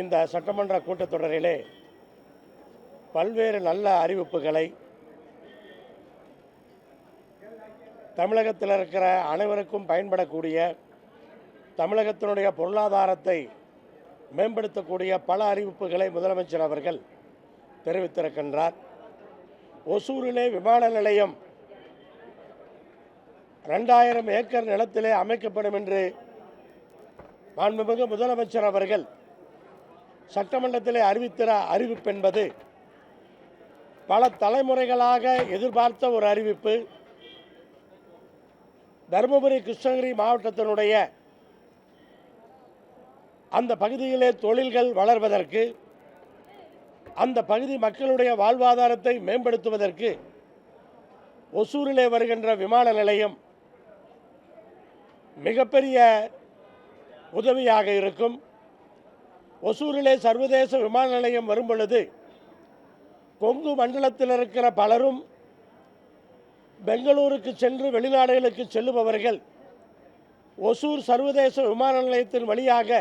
இந்த சட்டமன்ற கூட்டத்தொடரிலே பல்வேறு நல்ல அறிவிப்புகளை தமிழகத்தில் இருக்கிற அனைவருக்கும் பயன்படக்கூடிய தமிழகத்தினுடைய பொருளாதாரத்தை மேம்படுத்தக்கூடிய பல அறிவிப்புகளை முதலமைச்சர் அவர்கள் தெரிவித்திருக்கின்றார். ஒசூரிலே விமான நிலையம் ரெண்டாயிரம் ஏக்கர் நிலத்திலே அமைக்கப்படும் என்று மாண்புமிகு முதலமைச்சர் அவர்கள் சட்டமன்றத்திலே அறிவிப்பு அறிவிப்பென்பது பல தலைமுறைகளாக எதிர்பார்த்த ஒரு அறிவிப்பு. தருமபுரி கிருஷ்ணகிரி மாவட்டத்தினுடைய அந்த பகுதியிலே தொழில்கள் வளர்வதற்கு அந்த பகுதி மக்களுடைய வாழ்வாதாரத்தை மேம்படுத்துவதற்கு ஒசூரிலே வருகின்ற விமான நிலையம் மிகப்பெரிய உதவியாக இருக்கும். ஒசூரிலே சர்வதேச விமான நிலையம் வரும் பொழுது கொங்கு மண்டலத்தில் இருக்கிற பலரும் பெங்களூருக்கு சென்று வெளிநாடுகளுக்கு செல்லுபவர்கள் ஒசூர் சர்வதேச விமான நிலையத்தின் வழியாக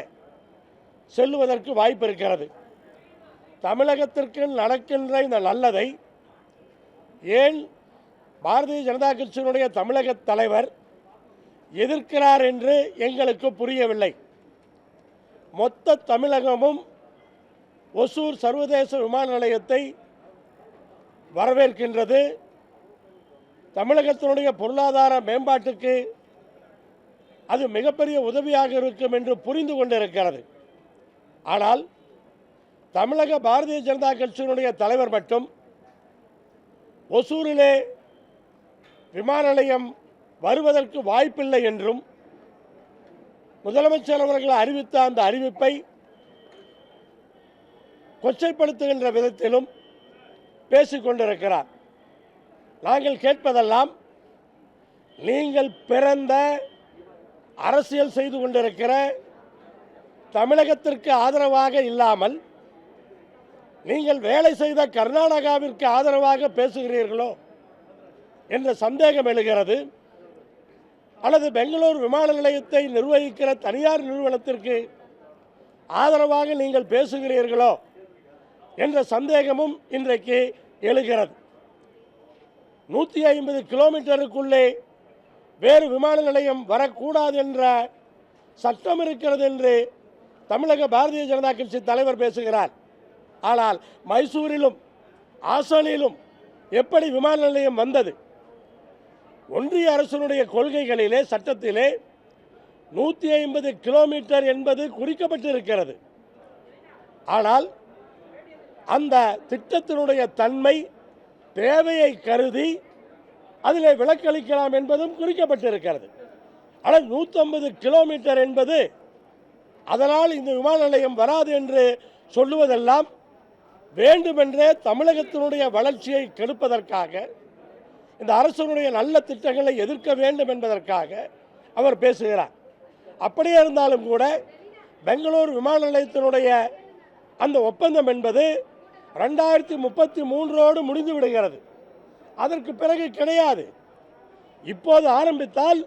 செல்லுவதற்கு வாய்ப்பு இருக்கிறது. தமிழகத்திற்கு நடக்கின்ற இந்த நல்லதை ஏன் பாரதிய ஜனதா கட்சியினுடைய தமிழக தலைவர் எதிர்க்கிறார் என்று எங்களுக்கு புரியவில்லை. மொத்த தமிழகமும் ஒசூர் சர்வதேச விமான நிலையத்தை வரவேற்கின்றது. தமிழகத்தினுடைய பொருளாதார மேம்பாட்டுக்கு அது மிகப்பெரிய உதவியாக இருக்கும் என்று புரிந்து கொண்டிருக்கிறது. ஆனால் தமிழக பாரதிய ஜனதா கட்சியினுடைய தலைவர் மட்டும் ஒசூரிலே விமான நிலையம் வருவதற்கு வாய்ப்பில்லை என்றும் முதலமைச்சர் அவர்கள் அறிவித்த அந்த அறிவிப்பை கொச்சைப்படுத்துகின்ற விதத்திலும் பேசிக்கொண்டிருக்கிறார் நாங்கள் கேட்பதெல்லாம் நீங்கள் பிறந்த அரசியல் செய்து கொண்டிருக்கிற தமிழகத்திற்கு ஆதரவாக இல்லாமல் நீங்கள் வேலை செய்த கர்நாடகாவிற்கு ஆதரவாக பேசுகிறீர்களோ என்ற சந்தேகம் எழுகிறது. அல்லது பெங்களூர் விமான நிலையத்தை நிர்வகிக்கிற தனியார் நிறுவனத்திற்கு ஆதரவாக நீங்கள் பேசுகிறீர்களோ என்ற சந்தேகமும் இன்றைக்கு எழுகிறது. நூற்றி ஐம்பது கிலோமீட்டருக்குள்ளே வேறு விமான நிலையம் வரக்கூடாது என்ற சட்டம் இருக்கிறது என்று தமிழக பாரதிய ஜனதா கட்சி தலைவர் பேசுகிறார். ஆனால் மைசூரிலும் ஆசனிலும் எப்படி விமான நிலையம் வந்தது? ஒன்றிய அரசினுடைய கொள்கைகளிலே சட்டத்திலே நூற்றி ஐம்பது கிலோமீட்டர் என்பது குறிக்கப்பட்டிருக்கிறது. ஆனால் அந்த திட்டத்தினுடைய தன்மை தேவையை கருதி அதில் விலக்களிக்கலாம் என்பதும் குறிக்கப்பட்டிருக்கிறது. ஆனால் நூற்றம்பது கிலோமீட்டர் என்பது அதனால் இந்த விமான நிலையம் வராது என்று சொல்லுவதெல்லாம் வேண்டுமென்றே தமிழகத்தினுடைய வளர்ச்சியை கெடுப்பதற்காக இந்த அரசனுடைய நல்ல திட்டங்களை எதிர்க்க வேண்டும் என்பதற்காக அவர் பேசுகிறார். அப்படியே இருந்தாலும் கூட பெங்களூர் விமான நிலையத்தினுடைய அந்த ஒப்பந்தம் என்பது ரெண்டாயிரத்தி முப்பத்தி மூன்றோடு முடிந்து விடுகிறது. அதற்கு பிறகு கிடையாது. இப்போது ஆரம்பித்தால்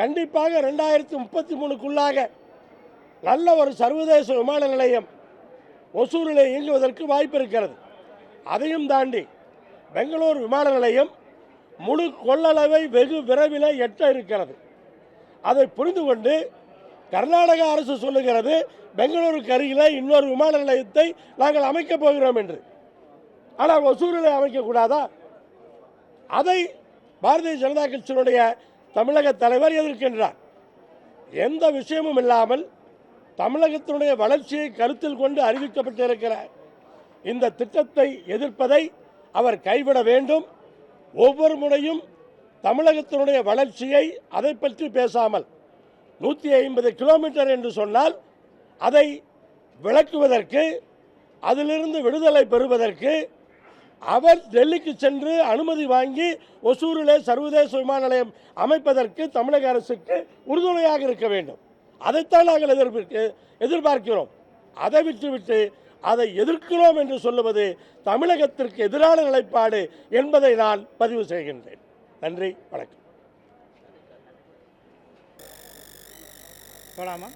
கண்டிப்பாக ரெண்டாயிரத்தி முப்பத்தி மூணுக்குள்ளாக நல்ல ஒரு சர்வதேச விமான நிலையம் ஒசூரில் இயங்குவதற்கு வாய்ப்பு இருக்கிறது. அதையும் தாண்டி பெங்களூர் விமான நிலையம் முழு கொள்ளளவை வெகு விரைவில் எட்ட இருக்கிறது. அதை புரிந்து கொண்டு கர்நாடக அரசு சொல்லுகிறது பெங்களூருக்கு அருகில் இன்னொரு விமான நிலையத்தை நாங்கள் அமைக்கப் போகிறோம் என்று. ஆனால் ஒசூரில் அமைக்கக்கூடாதா? அதை பாரதிய ஜனதா கட்சியினுடைய தமிழக தலைவர் எதிர்க்கின்றார். எந்த விஷயமும் இல்லாமல் தமிழகத்தினுடைய வளர்ச்சியை கருத்தில் கொண்டு அறிவிக்கப்பட்டிருக்கிற இந்த திட்டத்தை எதிர்ப்பதை அவர் கைவிட வேண்டும். ஒவ்வொரு முறையும் தமிழகத்தினுடைய வளர்ச்சியை அதை பற்றி பேசாமல் நூற்றி ஐம்பது கிலோமீட்டர் என்று சொன்னால் அதை விளக்குவதற்கு அதிலிருந்து விடுதலை பெறுவதற்கு அவர் டெல்லிக்கு சென்று அனுமதி வாங்கி ஒசூரிலே சர்வதேச விமான நிலையம் அமைப்பதற்கு தமிழக அரசுக்கு உறுதுணையாக இருக்க வேண்டும். அதைத்தான் நாங்கள் எதிர்பார்க்க எதிர்பார்க்கிறோம். அதை விட்டுவிட்டு அதை எதிர்க்கிறோம் என்று சொல்லுவது தமிழகத்திற்கு எதிரான நிலைப்பாடு என்பதை நான் பதிவு செய்கின்றேன். நன்றி வணக்கம். போலாமா?